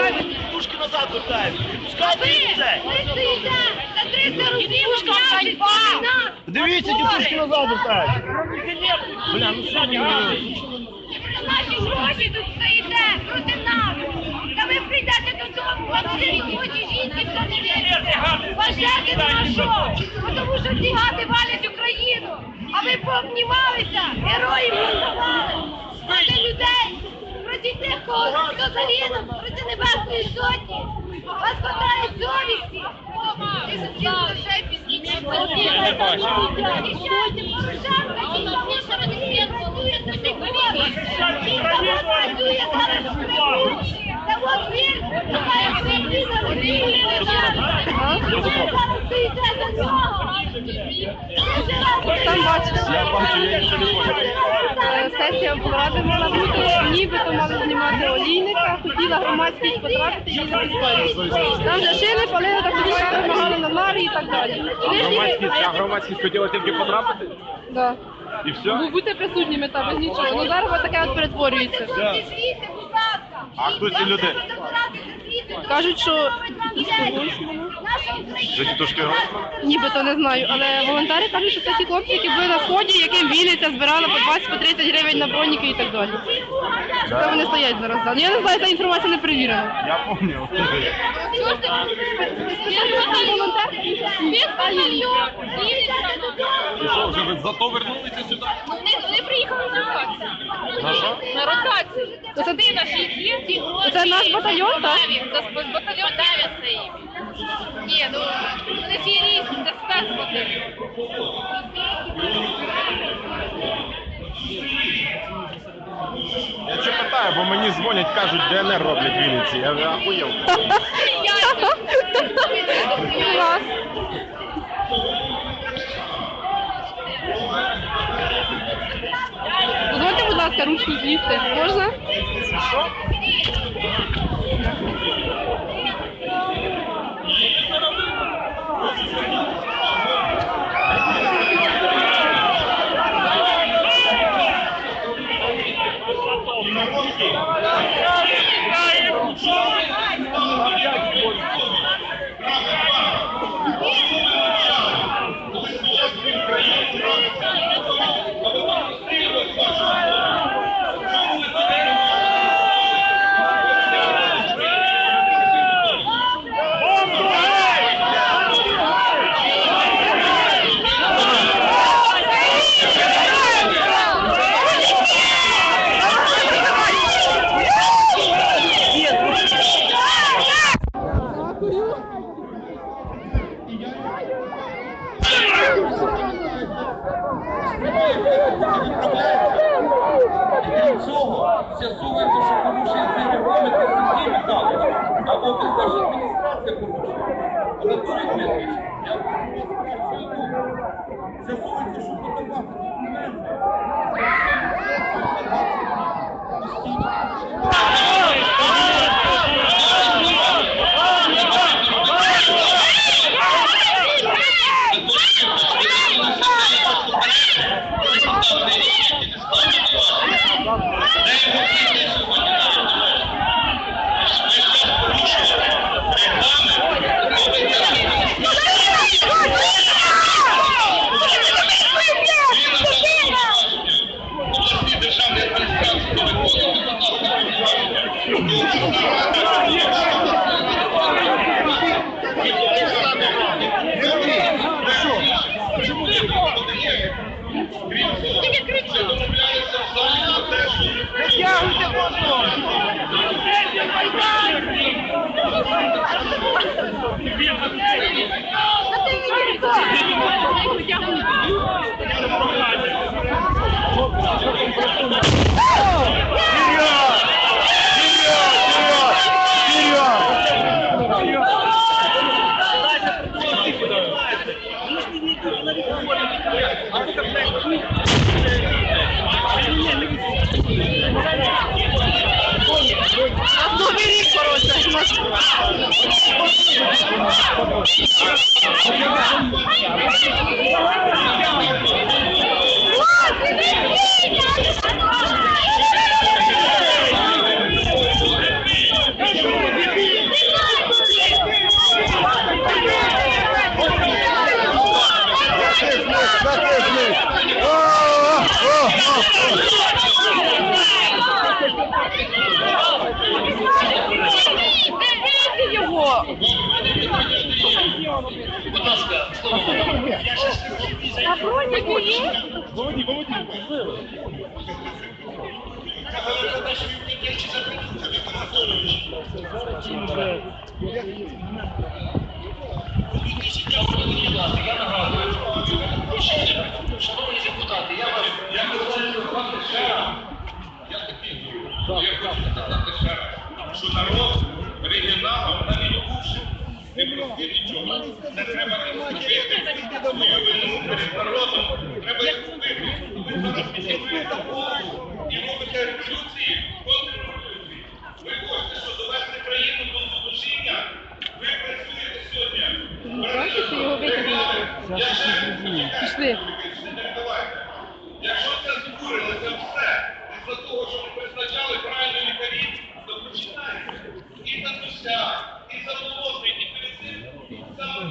Пускайте тушки назад вертають. Пускайте їх це. За 300 рублів нас. Дивіться, тітушки назад вертають. Бля, ну що наші гроші тут стоїте проти нас. Та ви прийдете додому, вам всі хочі жінки все не вірите. Ваш на що? Тому що ці гати валять Україну. А ви пообнімалися, героїв роздавали. Проти людей, проти тих, кого хто загинув, проти Небесної Сотні. Вас хватає совісті. Ти сусід грошей пізніше. Захищайте Порошенка, ті, кого серед працює на цих працює зараз в Криму. От він. Ви зараз стоїте за нього. Там Сесія влади мала бути, нібито мали знімати олійника, хотіла громадськість потрапити і не підходить. Там же шили, палили, так тоді вимагали на нарі і так далі. Громадськість, а громадськість хотіла тільки потрапити? Да. І все? Ну, Бути присутніми та без нічого. Ну зараз от таке от перетворюється. А хто ці люди? Кажуть, що Наша Україна. За тітушки Гройсмана? нібито не знаю, але волонтери кажуть, що це ті хлопці, які були на сході, яким Вінниця збирала по 20 по 30 гривень на броніки і так далі. Це вони стоять зараз. да. Ну, Я не знаю, ця інформація не перевірена. Я пам'ятаю. І що, вже ви зато вернулися сюди? Вони приїхали на ротацію. На що? На ротацію. Наші є, ці гроші. Це наш батальйон, так? Батальйон давиться їм. Ні, ну вони всі різні, це спецпоти. Я що питаю, бо мені дзвонять, кажуть, ДНР роблять в Вінниці. Я вже ахуєв. Клас. Дозвольте, будь ласка, ручку з'їсти. Можна? Крім цього, з'ясовується, що порушує цей регламент Сергій Михайлович, а адміністрація порушує. Анатолій Дмитрович, я вам свою. З'ясовується, що подавав документи. Thank you. Thank you. Будь ласка, слово вам. Я ще спілкуюсь за Володій, Володій, можливо. Зараз він вже... і революції, контрреволюції. Ви хочете, що довести країну до зубожіння? Ви працюєте сьогодні. Бачите, його кажу, Пішли.